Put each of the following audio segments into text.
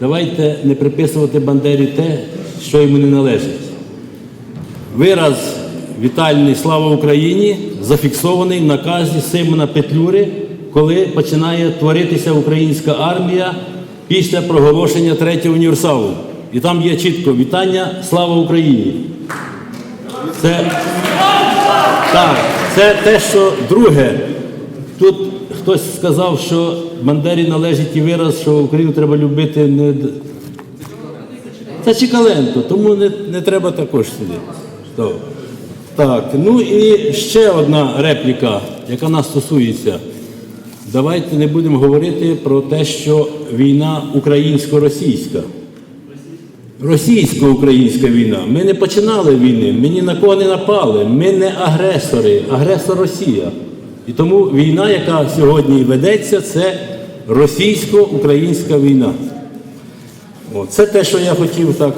Давайте не приписувати Бандері те, що йому не належить. Вираз вітальний Слава Україні зафіксований в наказі Симона Петлюри, коли починає творитися українська армія після проголошення третього універсалу. І там є чітко вітання Слава Україні. Це, так, це те, що друге. Тут хтось сказав, що Бандері належить і вираз, що Україну треба любити не. Це Чикаленко, тому не, не треба також сюди. Так, ну і ще одна репліка, яка нас стосується. Давайте не будемо говорити про те, що війна українсько-російська. Російсько-українська війна. Ми не починали війни, ми ні на кого не напали. Ми не агресори, агресор Росія. І тому війна, яка сьогодні ведеться, це російсько-українська війна. О, це те, що я хотів так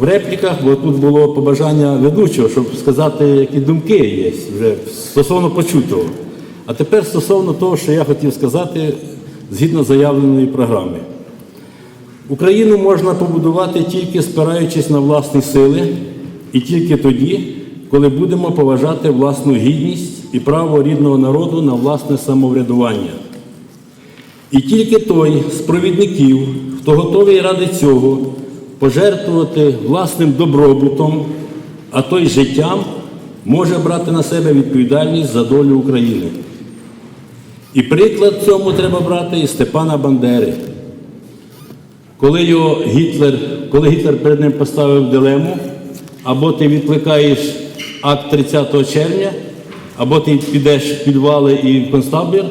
в репліках, бо тут було побажання ведучого, щоб сказати, які думки є вже стосовно почутого. А тепер стосовно того, що я хотів сказати згідно заявленої програми. Україну можна побудувати тільки спираючись на власні сили, і тільки тоді, коли будемо поважати власну гідність і право рідного народу на власне самоврядування. І тільки той з провідників, хто готовий ради цього пожертвувати власним добробутом, а то й життям, може брати на себе відповідальність за долю України. І приклад цьому треба брати із Степана Бандери. Коли його Гітлер, коли Гітлер перед ним поставив дилему, або ти відкликаєш акт 30 червня, або ти підеш в підвали і в концтабір,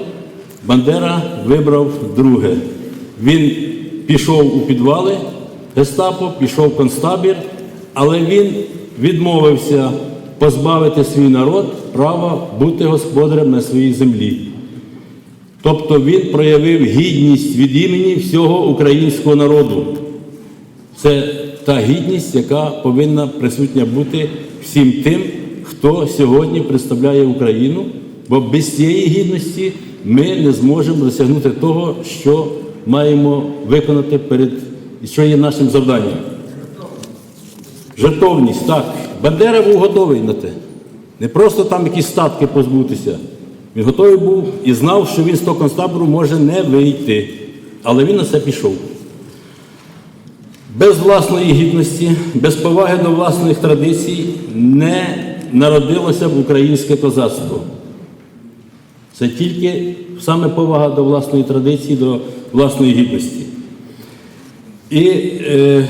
Бандера вибрав друге. Він пішов у підвали гестапо, пішов в концтабір, але він відмовився позбавити свій народ права бути господарем на своїй землі. Тобто він проявив гідність від імені всього українського народу. Це та гідність, яка повинна присутня бути всім тим, хто сьогодні представляє Україну, бо без цієї гідності ми не зможемо досягнути того, що маємо виконати перед що є нашим завданням. Жертовність, так. Бандера був готовий на те. Не просто там якісь статки позбутися. Він готовий був і знав, що він з того концтабору може не вийти. Але він на це пішов. Без власної гідності, без поваги до власних традицій не народилося б українське козацтво. Це тільки саме повага до власної традиції, до власної гідності. І е,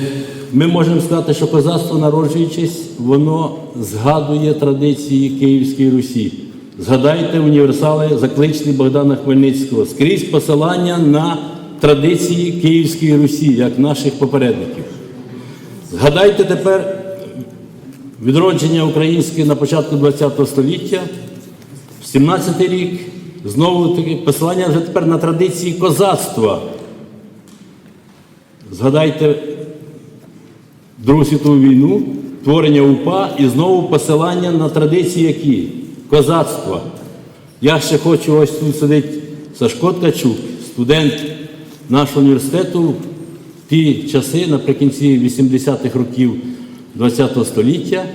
ми можемо сказати, що козацтво, народжуючись, воно згадує традиції Київської Русі. Згадайте універсали, закличні Богдана Хмельницького, скрізь посилання на традиції Київської Русі, як наших попередників. Згадайте тепер відродження українське на початку ХХ століття, 17-й рік, знову таки посилання вже тепер на традиції козацтва. Згадайте Другу світову війну, творення УПА і знову посилання на традиції які? Козацтва. Я ще хочу, ось тут сидить Сашко Ткачук, студент нашого університету в ті часи, наприкінці 80-х років ХХ століття,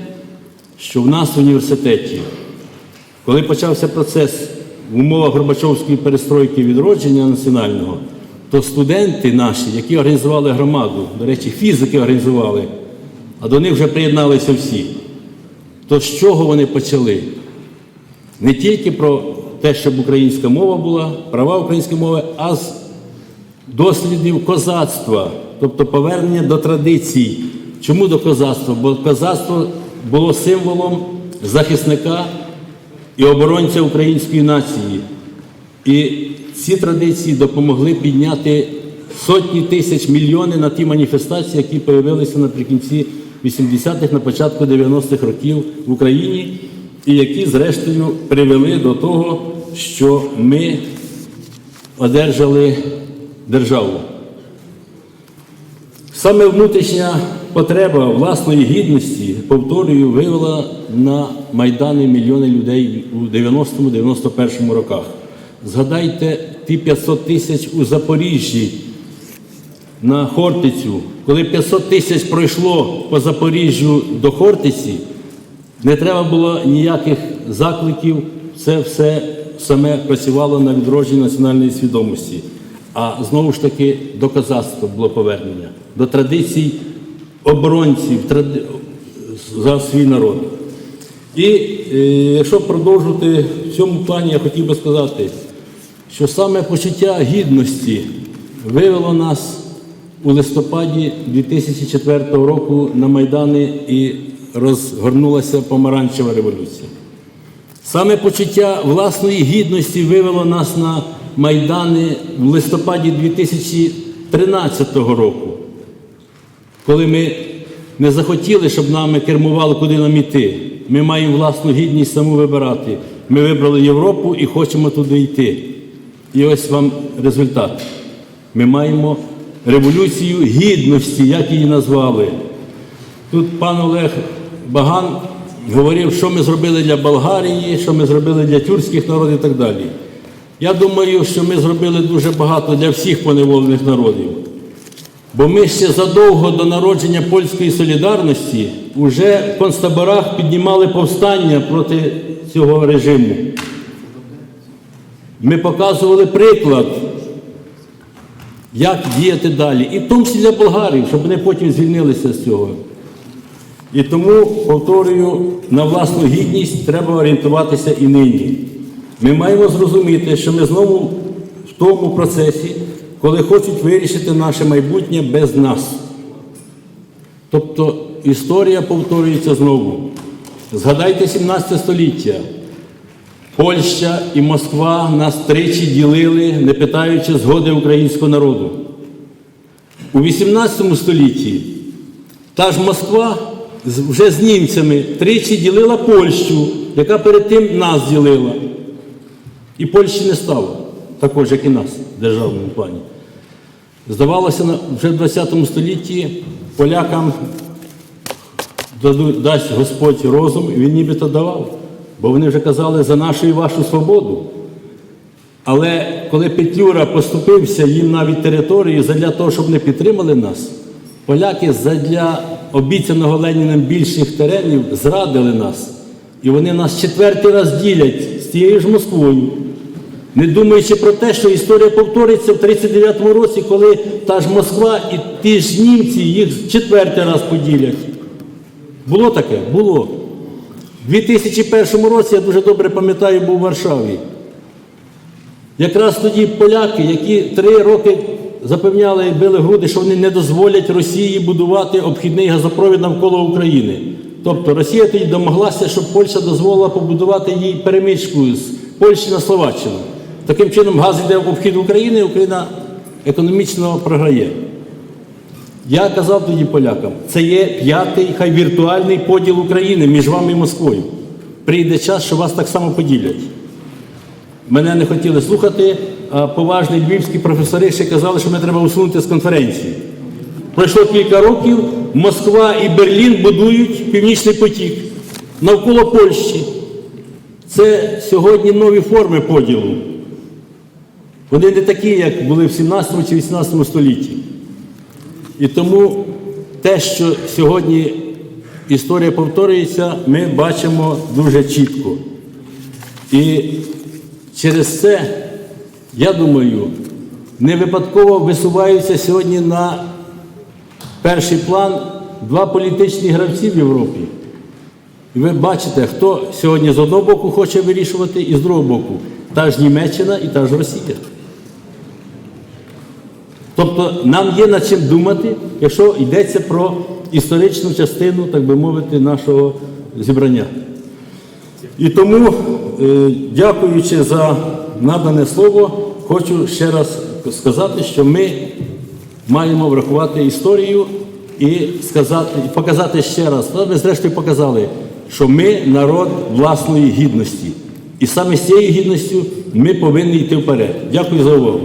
що в нас в університеті, коли почався процес в умовах Горбачовської перестройки відродження національного, то студенти наші, які організували громаду, до речі, фізики організували, а до них вже приєдналися всі. То з чого вони почали? Не тільки про те, щоб українська мова була, права української мови, а з дослідів козацтва, тобто повернення до традицій. Чому до козацтва? Бо козацтво було символом захисника і оборонця української нації. І ці традиції допомогли підняти сотні тисяч мільйони на ті маніфестації, які з'явилися наприкінці 80-х, на початку 90-х років в Україні, і які, зрештою, привели до того, що ми одержали державу. Саме внутрішня потреба власної гідності, повторюю, вивела на майдани мільйони людей у 90-91 роках. Згадайте ті 500 тисяч у Запоріжжі, на Хортицю, коли 500 тисяч пройшло по Запоріжжю до Хортиці, не треба було ніяких закликів, це все саме працювало на відродження національної свідомості. А знову ж таки до козацтва було повернення, до традицій оборонців за свій народ. І е, якщо продовжувати в цьому плані, я хотів би сказати, що саме почуття гідності вивело нас у листопаді 2004 року на Майдани і розгорнулася помаранчева революція. Саме почуття власної гідності вивело нас на Майдани в листопаді 2013 року, коли ми не захотіли, щоб нами кермували, куди нам іти. Ми маємо власну гідність саму вибирати. Ми вибрали Європу і хочемо туди йти. І ось вам результат. Ми маємо революцію гідності, як її назвали. Тут пан Олег Баган говорив, що ми зробили для Болгарії, що ми зробили для тюркських народів і так далі. Я думаю, що ми зробили дуже багато для всіх поневолених народів. Бо ми ще задовго до народження польської солідарності вже в концтаборах піднімали повстання проти цього режиму. Ми показували приклад, як діяти далі. І в тому числі для болгарів, щоб вони потім звільнилися з цього. І тому, повторюю, на власну гідність треба орієнтуватися і нині. Ми маємо зрозуміти, що ми знову в тому процесі, коли хочуть вирішити наше майбутнє без нас. Тобто історія повторюється знову. Згадайте 17 століття. Польща і Москва нас тричі ділили, не питаючи згоди українського народу. У 18 столітті та ж Москва вже з німцями тричі ділила Польщу, яка перед тим нас ділила. І Польщі не стало, також, як і нас державному плані. Здавалося, вже в 20 столітті полякам дасть Господь розум, і він нібито давав. Бо вони вже казали за нашу і вашу свободу. Але коли Петлюра поступився їм навіть територію задля того, щоб не підтримали нас, поляки задля обіцяного Леніним більших теренів зрадили нас. І вони нас четвертий раз ділять з тією ж Москвою. Не думаючи про те, що історія повториться в 39-му році, коли та ж Москва і ті ж німці їх четвертий раз поділять. Було таке? Було. У 2001 році, я дуже добре пам'ятаю, був у Варшаві. Якраз тоді поляки, які три роки запевняли і били груди, що вони не дозволять Росії будувати обхідний газопровід навколо України. Тобто Росія тоді домоглася, щоб Польща дозволила побудувати їй перемичку з Польщі на Словаччину. Таким чином газ йде в обхід України, Україна економічно програє. Я казав тоді полякам, це є п'ятий, хай віртуальний поділ України між вами і Москвою. Прийде час, що вас так само поділять. Мене не хотіли слухати, а поважні львівські професори ще казали, що мене треба усунути з конференції. Пройшло кілька років, Москва і Берлін будують північний потік навколо Польщі. Це сьогодні нові форми поділу. Вони не такі, як були в 17 чи 18 столітті. І тому те, що сьогодні історія повторюється, ми бачимо дуже чітко. І через це, я думаю, не випадково висуваються сьогодні на перший план два політичні гравці в Європі. І ви бачите, хто сьогодні з одного боку хоче вирішувати, і з другого боку та ж Німеччина і та ж Росія. Тобто нам є над чим думати, якщо йдеться про історичну частину, так би мовити, нашого зібрання. І тому, е, дякуючи за надане слово, хочу ще раз сказати, що ми маємо врахувати історію і сказати, показати ще раз. Ми зрештою показали, що ми народ власної гідності. І саме з цією гідністю ми повинні йти вперед. Дякую за увагу.